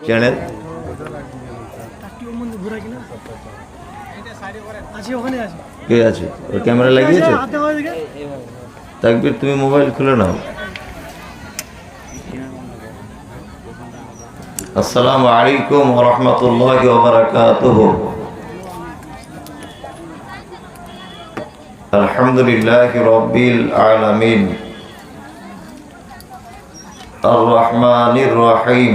Channel একটু মধ্যে ঘোরা কিনা আছে ওখানে আছে কে আছে ওর ক্যামেরা লাগিয়েছে হাতে করে দেখে তাকবির তুমি মোবাইল খুলে নাও আসসালামু আলাইকুম ওয়া রাহমাতুল্লাহি ওয়া বারাকাতুহু আলহামদুলিল্লাহি রাব্বিল আলামিন الرحمن الرحيم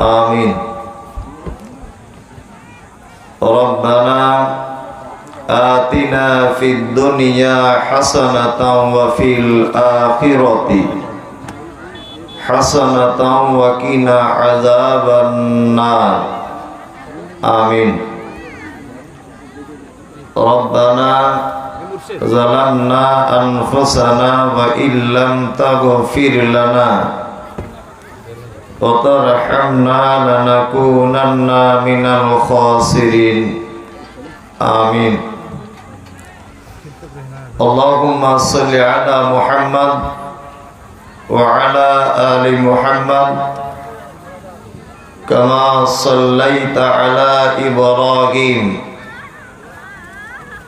آمين ربنا آتنا في الدنيا حسنة وفي الآخرة حسنة وقنا عذاب النار آمين ربنا ظلمنا أنفسنا وإن لم تغفر لنا وترحمنا لنكونن من الخاسرين. آمين. اللهم صل على محمد وعلى آل محمد كما صليت على إبراهيم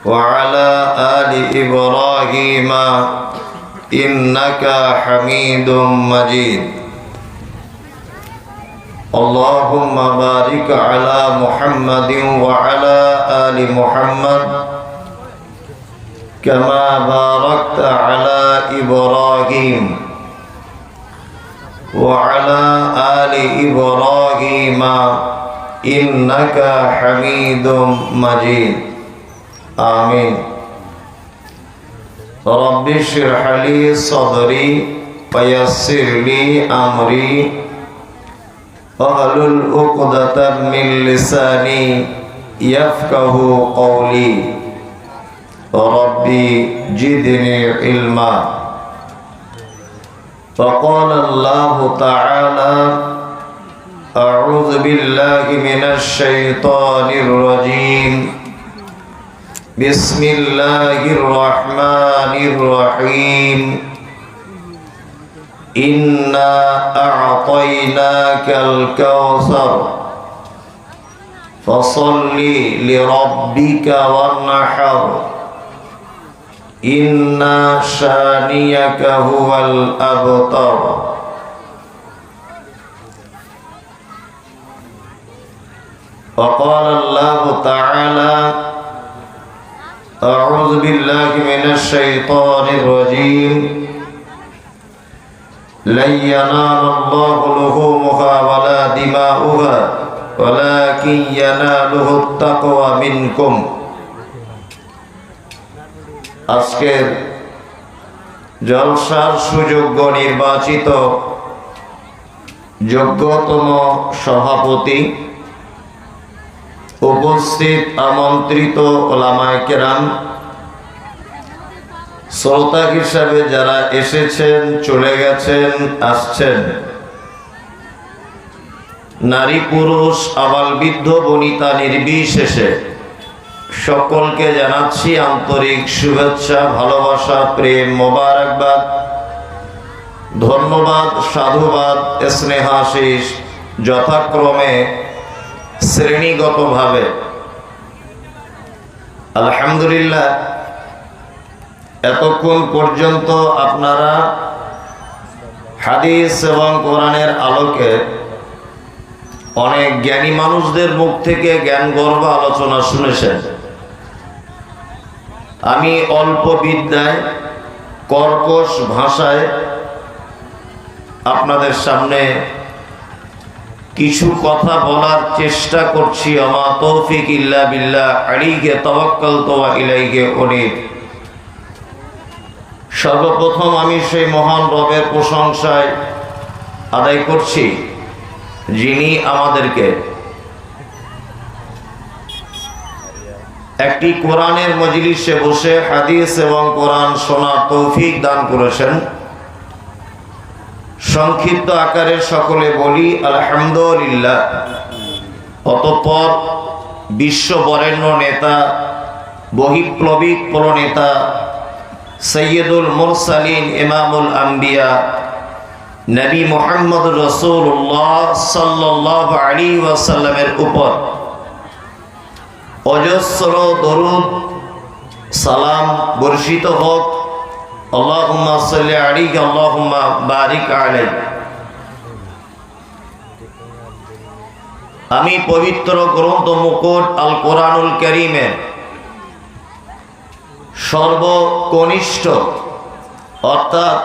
وعلى آل إبراهيم إنك حميد مجيد. اللهم بارك على محمد وعلى آل محمد كما باركت على إبراهيم وعلى آل إبراهيم إنك حميد مجيد. آمين. رب اشرح لي صدري ويسر لي أمري واحلل عقدة من لساني يفقه قولي. ربي جدني علما. فقال الله تعالى أعوذ بالله من الشيطان الرجيم. بسم الله الرحمن الرحيم. إنا أعطيناك الكوثر فصل لربك وانحر إن شانيك هو الأبتر وقال الله تعالى أعوذ بالله من الشيطان الرجيم لن ينال الله لحومها ولا دماؤها ولكن يناله التقوى منكم আজকের জলসার সুযোগ্য নির্বাচিত যোগ্যতম সভাপতি উপস্থিত আমন্ত্রিত ওলামায় কেরাম শ্রোতা হিসাবে যারা এসেছেন, চলে গেছেন, আসছেন। নারী পুরুষ, আবাল বৃদ্ধ, বনিতা নির্বিশেষে সকলকে জানাচ্ছি আন্তরিক শুভেচ্ছা, ভালোবাসা, প্রেম, মোবারকবাদ, ধন্যবাদ, সাধুবাদ স্নেহাশিস যথাক্রমে শ্রেণীগতভাবে। আলহামদুলিল্লাহ এতক্ষণ পর্যন্ত আপনারা হাদিস এবং কোরআনের আলোকে অনেক জ্ঞানী মানুষদের মুখ থেকে জ্ঞান গর্ব আলোচনা শুনেছেন। আমি অল্প বিদ্যায়, কর্কশ ভাষায় আপনাদের সামনে কিছু কথা বলার চেষ্টা করছি। আমা তৌফিক ইল্লা বিল্লাহ আলিকে তবাক্কাল তোয়া ইলাইকে অনিক সর্বপ্রথম আমি সেই মহান রবের প্রশংসায় আদায় করছি, যিনি আমাদেরকে একটি কোরআনের মজলিসে বসে হাদিস এবং কোরআন শোনার তৌফিক দান করেছেন। সংক্ষিপ্ত আকারে সকলে বলি, আলহামদুলিল্লাহ। অতঃপর বিশ্ব বরেণ্য নেতা বহিপ্লবিক প্রণেতা সৈয়দুল মুরসালিন ইমামুল আম্বিয়া, নবী মোহাম্মদ রসুল্লাহ সাল্লাহ আলী ওয়াসাল্লামের উপর। অজস্র দরুদ, সালাম বর্ষিত হোক। আল্লাহুম্মা সাল্লি আলাইহি, আল্লাহুম্মা বারিক আলাইহি আমি পবিত্র গ্রন্থ মুকুট আল কোরআনুল করিমের সর্বকনিষ্ঠ, অর্থাৎ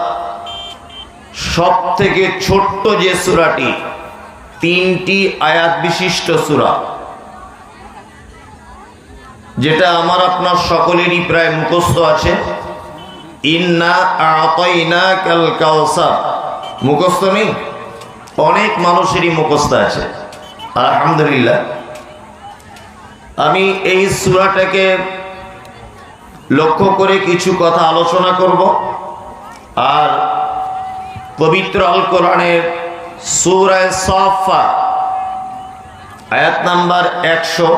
সব থেকে ছোট্ট যে সূরাটি, তিনটি আয়াত বিশিষ্ট সূরা, যেটা আমার আপনার সকলেরই প্রায় মুখস্থ আছে। ইন্না আতাইনা কাল কাউসার। মুখস্থ নেই? অনেক মানুষেরই মুখস্থ আছে। আলহামদুলিল্লাহ। আমি এই সূরাটাকে লক্ষ্য করে কিছু কথা আলোচনা করব। আর পবিত্র আল কোরআনের সূরায়ে সাফা আয়াত নাম্বার একশো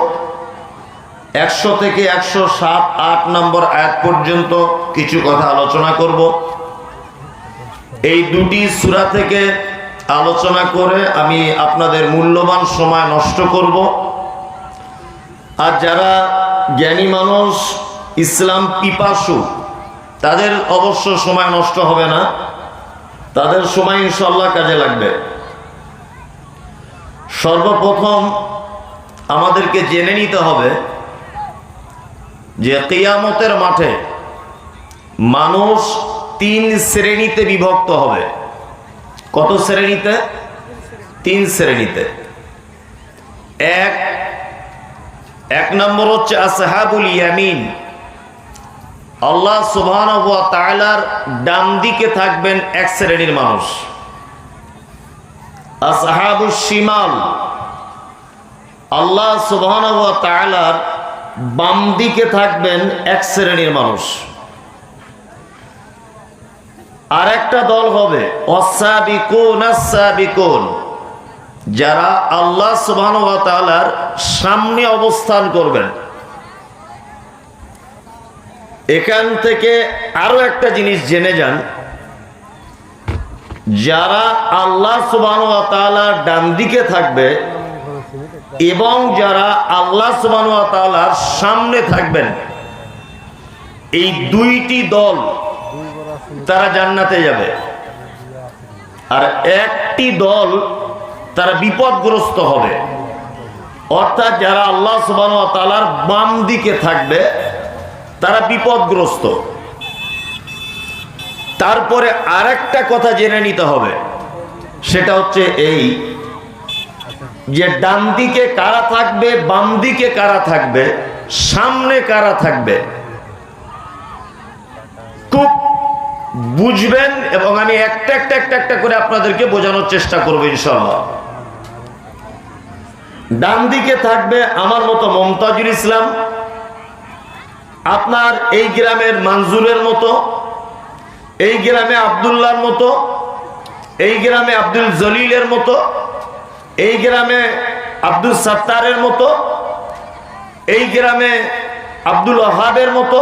একশো থেকে একশো সাত, আট নম্বর আয়াত পর্যন্ত কিছু কথা আলোচনা করব। এই দুটি সূরা থেকে আলোচনা করে আমি আপনাদের মূল্যবান সময় নষ্ট করব। আর যারা জ্ঞানী মানুষ ইসলাম পিপাসু। তাদের অবশ্য সময় নষ্ট হবে না। তাদের সময় ইনশাল্লাহ কাজে লাগবে। সর্বপ্রথম আমাদেরকে জেনে নিতে হবে যে কিয়ামতের মাঠে মানুষ তিন শ্রেণীতে বিভক্ত হবে। কত শ্রেণীতে? তিন শ্রেণীতে। এক এক নম্বর হচ্ছে আসহাবুল ইয়ামিন। আল্লাহ সুবহান ডান দিকে থাকবেন এক শ্রেণির মানুষ। শিমাল। আল্লাহ সুবহান বাম দিকে থাকবেন এক শ্রেণির মানুষ। আর একটা দল হবে যারা আল্লাহ সুবহান ওয়া সামনে অবস্থান করবেন। এখান থেকে আরও একটা জিনিস জেনে যান। যারা আল্লাহ ডান দিকে থাকবে এবং যারা আল্লাহ সুবহান সামনে থাকবেন, এই দুইটি দল তারা জান্নাতে যাবে। আর একটি দল তারা বিপদগ্রস্ত হবে। অর্থাৎ যারা আল্লাহ সুবহান ওয়া বাম দিকে থাকবে তারা বিপদগ্রস্ত। তারপরে আরেকটা কথা জেনে নিতে হবে, সেটা হচ্ছে এই যে ডান দিকে কারা থাকবে, বাম দিকে কারা থাকবে, সামনে কারা থাকবে, খুব বুঝবেন এবং আমি একটা একটা একটা একটা করে আপনাদেরকে বোঝানোর চেষ্টা করব ইনশাল্লাহ ডান দিকে থাকবে আমার মতো মমতাজুল ইসলাম আপনার এই গ্রামের মানজুরের মতো, এই গ্রামে আবদুল্লাহর মতো, এই গ্রামে আব্দুল জলিলের মতো, এই গ্রামে আব্দুল সত্তারের মতো, এই গ্রামে আব্দুল আহাবের মতো,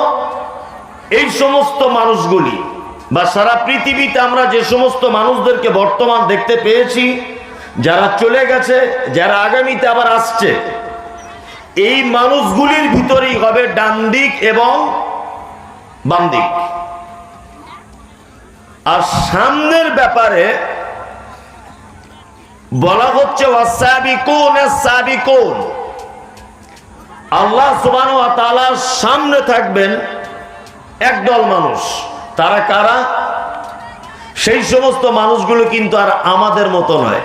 এই সমস্ত মানুষগুলি বা সারা পৃথিবীতে আমরা যে সমস্ত মানুষদেরকে বর্তমান দেখতে পেয়েছি, যারা চলে গেছে, যারা আগামীতে আবার আসছে এই মানুষগুলির ভিতরেই হবে ডান দিক এবং বাম দিক। আর সামনের ব্যাপারে বলা হচ্ছে আল্লাহ সামনে থাকবেন একদল মানুষ। তারা কারা? সেই সমস্ত মানুষগুলো কিন্তু আর আমাদের মতো নয়।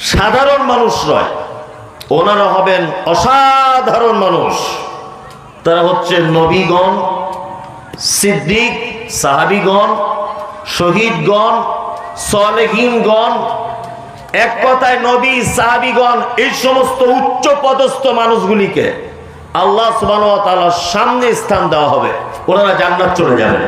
সাধারণ মানুষ নয়। ওনারা হবেন অসাধারণ মানুষ। তারা হচ্ছে নবীগণ, সিদ্দিক, সাহাবিগণ, শহীদগণ, সলেহীনগণ। এক কথায় নবী, সাহাবিগণ, এই সমস্ত উচ্চ পদস্থ মানুষগুলিকে আল্লাহ তাআলার সামনে স্থান দেওয়া হবে। ওনারা জান্নাত চলে যাবেন।